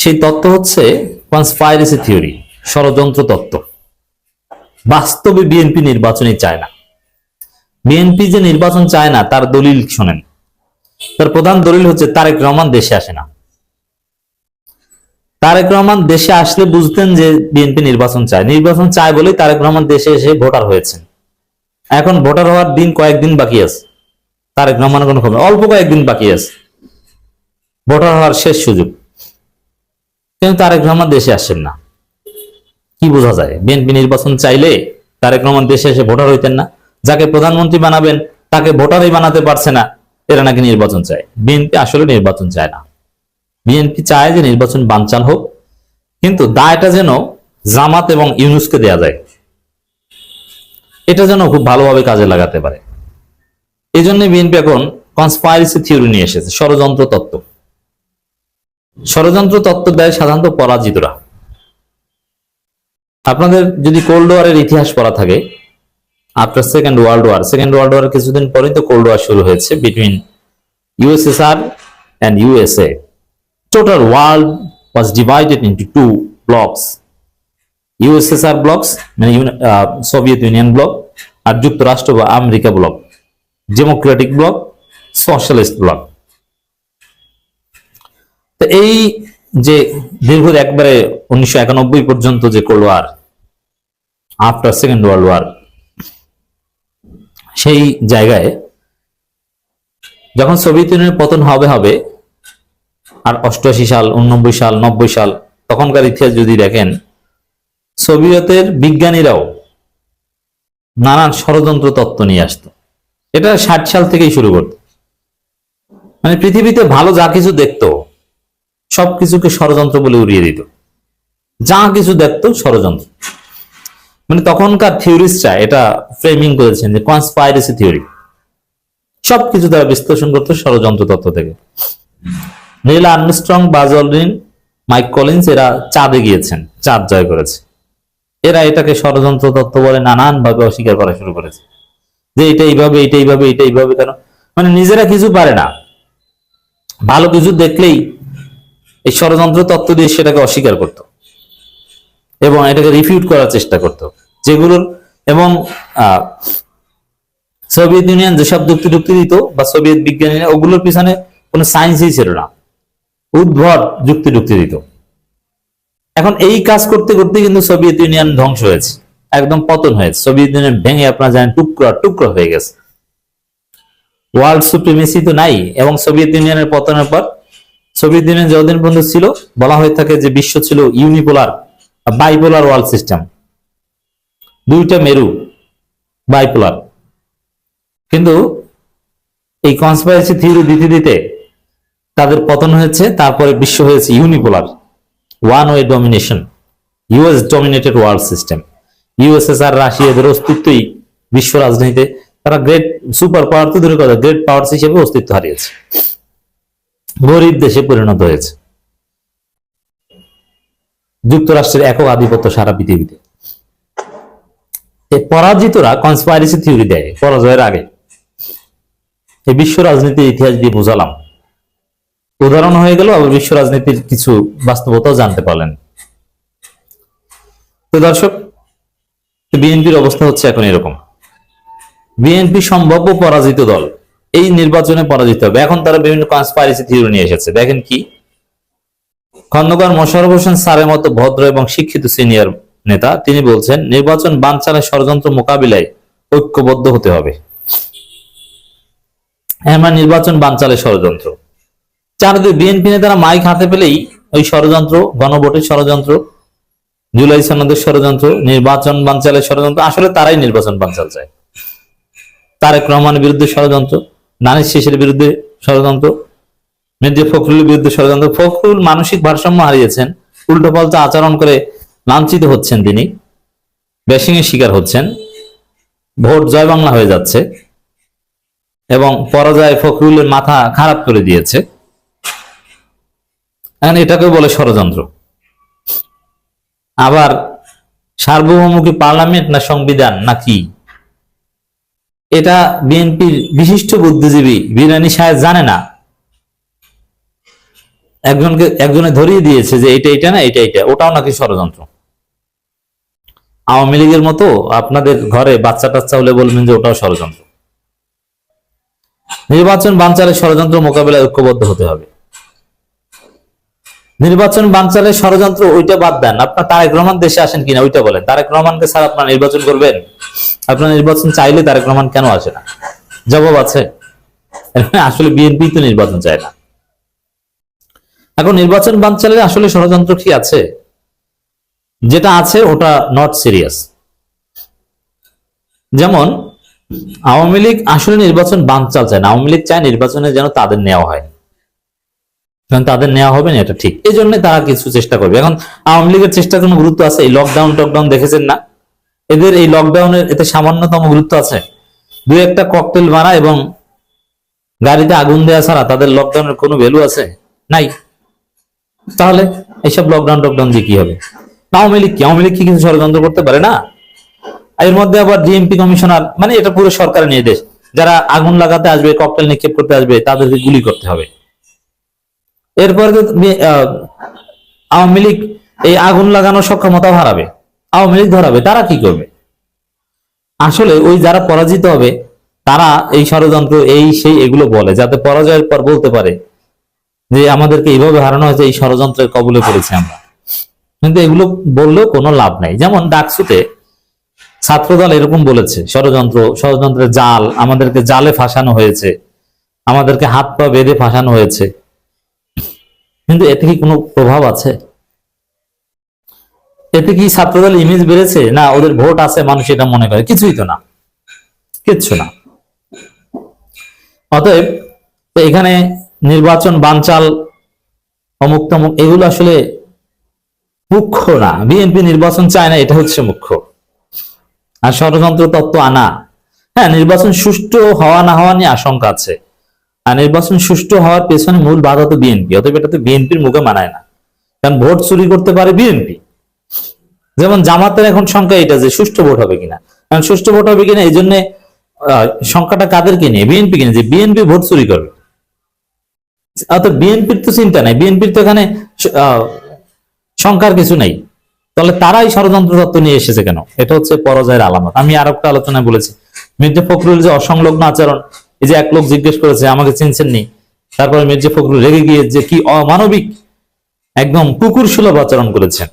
সেই তত্ত্ব হচ্ছে কনস্পাইরেসি থিওরি ষড়যন্ত্র তত্ত্ব। বাস্তবে বিএনপি নির্বাচনই চায় না। বিএনপি যে নির্বাচন চায় না, তার দলিল শোনেন। তার প্রধান দলিল হচ্ছে তারেক রহমান দেশে আসে না। তারেক রহমান দেশে আসলে বুঝতেন যে বিএনপি নির্বাচন চায়। নির্বাচন চায় বলেই তারেক রহমান দেশে এসে ভোটার হয়েছেন। এখন ভোটার হওয়ার দিন কয়েকদিন বাকি আছে। তারেক রহমানের কোনো খবর? অল্প কয়েকদিন বাকি আছে। ভোটার হওয়ার শেষ সুযোগ। কিন্তু তারেক রহমান দেশে আসছেন না। কি বোঝা যায়? বিএনপি নির্বাচন চাইলে তারেক রহমান দেশে এসে ভোটার হইতেন না। যাকে প্রধানমন্ত্রী বানাবেন, তাকে ভোটারই বানাতে পারছে না। এরা নাকি নির্বাচন চায়। বিএনপি আসলে নির্বাচন চায় না। বিএনপি চায় যে নির্বাচন বানচাল হোক। কিন্তু দায়টা যেন জামাত এবং ইউনুসকে দেয়া যায়। এটা যেন খুব ভালোভাবে কাজে লাগাতে পারে। এই জন্য বিএনপি এখন কনস্পাইরেসি থিওরি নিয়ে এসেছে। ষড়যন্ত্র তত্ত্ব। ষড়যন্ত্র তত্ত্ব দেয় সাধারণত পরাজিতরা। আপনাদের যদি কোল্ড ওয়ারের ইতিহাস পড়া থাকে after second world war second world war কিছুদিন পরেই তো কোল্ড ওয়ার শুরু হয়েছে between USSR and USA total world was divided into two blocks USSR blocks মানে সোভিয়েত ইউনিয়ন ব্লক আর যুক্তরাষ্ট্র বা America block democratic block socialist block এই যে দীর্ঘ একবারে উনিশশো একানব্বই পর্যন্ত যে cold war after second world war সেই জায়গায় যখন সোভিয়েত ইউনিয়নের পতন হবে হবে, আর অষ্টআশি সাল, উননব্বই সাল, নব্বই সাল, তখনকার ইতিহাস যদি দেখেন, সোভিয়েতের বিজ্ঞানীরাও নানান ষড়যন্ত্র তত্ত্ব নিয়ে আসতো। এটা ষাট সাল থেকেই শুরু করতো। মানে পৃথিবীতে ভালো যা কিছু দেখতো সবকিছুকে ষড়যন্ত্র বলে উড়িয়ে দিত। যা কিছু দেখতো ষড়যন্ত্র। মানে তখনকার থিওরিস্টরা এটা ফ্রেমিং করেছেন যে কনস্পাইরেসি থিওরি সবকিছু তারা বিশ্লেষণ করতো ষড়যন্ত্র তত্ত্ব থেকে। Neil Armstrong Buzz Aldrin Mike Collins এরা চাঁদে গিয়েছেন, চাঁদ জয় করেছে। এরা এটাকে ষড়যন্ত্র তত্ত্ব বলে নানান ভাবে অস্বীকার করা শুরু করেছে। যে এটা এইভাবে এটা এইভাবে এটা এইভাবে কেন? মানে নিজেরা কিছু পারে না। ভালো কিছু দেখলেই এই ষড়যন্ত্র তত্ত্ব দিয়ে সেটাকে অস্বীকার করত। এবং এটাকে রিফিউট করার চেষ্টা করত। যেগুলোর এবং সোভিয়েত ইউনিয়ন যেসব যুক্তি যুক্তি দিত বা সোভিয়েত বিজ্ঞানীরা, ওগুলোর পিছনে কোনো সায়েন্সই ছিল না। উদ্ভট যুক্তি যুক্তি দিত। এখন এই কাজ করতে করতে কিন্তু সোভিয়েত ইউনিয়ন ধ্বংস হয়েছে। একদম পতন হয়েছে। সোভিয়েত ইউনিয়ন ভেঙে আপনারা জানেন টুকরা টুকরো হয়ে গেছে। ওয়ার্ল্ড সুপ্রিমেসি তো নাই, এবং সোভিয়েত ইউনিয়নের পতনের পর সোভিয়েত ইউনিয়ন যতদিন পর্যন্ত ছিল, বলা হয়ে থাকে যে বিশ্ব ছিল ইউনিপোলার বাইপোলার ওয়ার্ল্ড সিস্টেম দুইটা মেরু বাইপোলার কিন্তু এই কনসপাইরেসি থিওরি দিতে দিতে তাদের পতন হয়েছে, তারপরে বিশ্ব হয়েছে unipolar one way domination US dominated world system USSR Russia এদের অস্তিত্বই বিশ্ব রাজনীতিতে তারা গ্রেট সুপার পাওয়ার তো দূরে কথা গ্রেট পাওয়ার হিসেবে অস্তিত্ব হারিয়েছে। গরিব দেশে পরিণত হয়েছে। যুক্তরাষ্ট্রের একক আধিপত্য সারা পৃথিবীতে। পরাজিতরা কনসপাইরেসি থিওরি দেয় পরাজয়ের আগে। এই বিশ্ব রাজনীতির ইতিহাস দিয়ে বোঝালাম। উদাহরণ হয়ে গেল, আবার বিশ্ব রাজনীতির কিছু বাস্তবতাও জানতে পারলেন। তো দর্শক বিএনপির অবস্থা হচ্ছে এখন এরকম। বিএনপি সম্ভাব্য পরাজিত দল এই নির্বাচনে পরাজিত হবে। এখন তারা বিভিন্ন কনসপাইরেসি থিওরি নিয়ে এসেছে। দেখেন কি? খন্দকার মোশারফ হোসেন স্যারের মতো ভদ্র এবং শিক্ষিত সিনিয়র নেতা, তিনি বলছেন, নির্বাচন বানচালের ষড়যন্ত্র মোকাবিলায় ঐক্যবদ্ধ হতে হবে। এমন নির্বাচন বানচালের ষড়যন্ত্র। চারদিকে বিএনপি নেতারা মাইক হাতে পেলেই ওই ষড়যন্ত্র, গণভোটের ষড়যন্ত্র, জুলাই সনদের ষড়যন্ত্র, নির্বাচন বানচালের ষড়যন্ত্র, আসলে তারাই নির্বাচন বানচাল চায়। তারেক রহমানের বিরুদ্ধে ষড়যন্ত্র। নানির শেষের বিরুদ্ধে ষড়যন্ত্র মির্জা ফখরুলের বিরুদ্ধে ষড়যন্ত্র, ফখরুল মানসিক ভারসাম্য হারিয়েছেন উল্টো পাল্টা আচরণ করে লাঞ্ছিত হচ্ছেন তিনি ব্যাসিং এর শিকার হচ্ছেন, ভোট জয় বাংলা হয়ে যাচ্ছে, এবং পরাজয় ফখরুলের মাথা খারাপ করে দিয়েছে। এটাকে বলে ষড়যন্ত্র। আবার সার্বভৌমকী পার্লামেন্ট না সংবিধান নাকি এটা বিএনপির বিশিষ্ট বুদ্ধিজীবী বিরানি সাহেব জানে না। একজনকে, একজনে ধরিয়ে দিয়েছে যে এটা এটা না এটা এটা ওটাও নাকি ষড়যন্ত্র। আওয়ামী লীগের মতো আপনাদের ঘরে বাচ্চা টাচ্চা হলে বলবেন যে ওটাও ষড়যন্ত্র। নির্বাচন বানচালের ষড়যন্ত্র মোকাবেলায় ঐক্যবদ্ধ হতে হবে। নির্বাচন বানচালের ষড়যন্ত্র ওইটা বাদ দেন। আপনার তারেক রহমান দেশে আসেন কিনা, ওইটা বলেন। তারেক রহমানকে স্যার আপনার নির্বাচন করবেন? আপনার নির্বাচন চাইলে তারেক রহমান কেন আসে না? জবাব আছে। আসলে বিএনপি তো নির্বাচন চায় না। এখন নির্বাচন বানচালের আসলে ষড়যন্ত্র কি আছে? যেটা আছে, ওটা নট সিরিয়াস যেমন, আওয়ামী লীগ আসলে নির্বাচন বানচাল চায় না। আওয়ামী লীগ চায় নির্বাচনে যেন তাদের নেওয়া হয়। কারণ তাদের নেওয়া হবে না, এটা ঠিক। এই জন্য তারা কিছু চেষ্টা করবে। এখন আওয়ামী লীগের চেষ্টা কোনো গুরুত্ব আছে? এই লকডাউন টকডাউন দেখেছেন না? এদের এই লকডাউনের এতে সামান্যতম গুরুত্ব আছে। দু একটা ককটেল মারা এবং গাড়িতে আগুন দেওয়া ছাড়া তাদের লকডাউনের কোনো ভ্যালু আছে? নাই। তাহলে এইসব লকডাউন টকডাউন দিয়ে কি হবে? আওয়ামী লীগ কি? আওয়ামী লীগ কি কিছু ষড়যন্ত্র করতে পারে না? এর মধ্যে আবার ডিএমপি কমিশনার মানে এটা পুরো সরকারের নির্দেশ। যারা আগুন লাগাতে আসবে ককটেল নিক্ষেপ করতে আসবে, তাদেরকে গুলি করতে হবে। এরপরে আওয়ামী লীগ এই আগুন লাগানোর সক্ষমতা হারাবে আওয়ামী লীগ ধরাবে, তারা কি করবে? আসলে ওই যারা পরাজিত হবে, তারা এই ষড়যন্ত্র, এই সেই এগুলো বলে, যাতে পরাজয়ের পর বলতে পারে যে আমাদেরকে এইভাবে হারানো হয়েছে, এই ষড়যন্ত্রের কবলে পড়েছি আমরা। কিন্তু এগুলো বললেও কোনো লাভ নাই। যেমন ডাকসুতে ছাত্রদল এরকম বলেছে, ষড়যন্ত্র, ষড়যন্ত্রের জাল, আমাদেরকে জালে ফাঁসানো হয়েছে, আমাদেরকে হাত পা বেঁধে ফাঁসানো হয়েছে। কিন্তু এতে কি কোনো প্রভাব আছে? এতে কি ছাত্রদল ইমেজ বেড়েছে? না, ওদের ভোট আছে মানুষ এটা মনে করে। কিছুই তো না। কিচ্ছু না। অতএব এখানে নির্বাচন বানচাল অমুক তমুক এগুলো আসলে মুখ্য না। বিএনপি নির্বাচন চায় না, এটা হচ্ছে মুখ্য। আর ষড়যন্ত্র তত্ত্ব আনা। হ্যাঁ নির্বাচন সুষ্ঠু হওয়া না হওয়া নিয়ে আশঙ্কা আছে। আর নির্বাচন সুষ্ঠু হওয়ার পেছনে মূল বাধা তো বিএনপি। অতএব এটা তো বিএনপির মুখে মানায় না। কারণ ভোট চুরি করতে পারে বিএনপি। যেমন জামাতের এখন সংখ্যা এটা যে সুষ্ঠু ভোট হবে কিনা। কারণ সুষ্ঠু ভোট হবে কিনা, এই জন্য সংখ্যাটা কাদেরকে নিয়ে? বিএনপি কিনে যে বিএনপি ভোট চুরি করবে। অর্থাৎ বিএনপির তো চিন্তা নাই। বিএনপির তো এখানে সংখ্যার কিছু নাই। তাহলে তারাই ষড়যন্ত্র তত্ত্ব নিয়ে এসেছে কেন? এটা হচ্ছে পরাজয়ের আলামত। আমি আর একটা আলোচনায় বলেছি। মির্জা ফখরুল যে অসংলগ্ন আচরণ, এই যে এক লোক জিজ্ঞেস করেছে, আমাকে চিনছেন নি তারপরে মির্জা ফখরুল রেগে গিয়ে যে কি অমানবিক, একদম কুকুর সুলভ আচরণ করেছেন।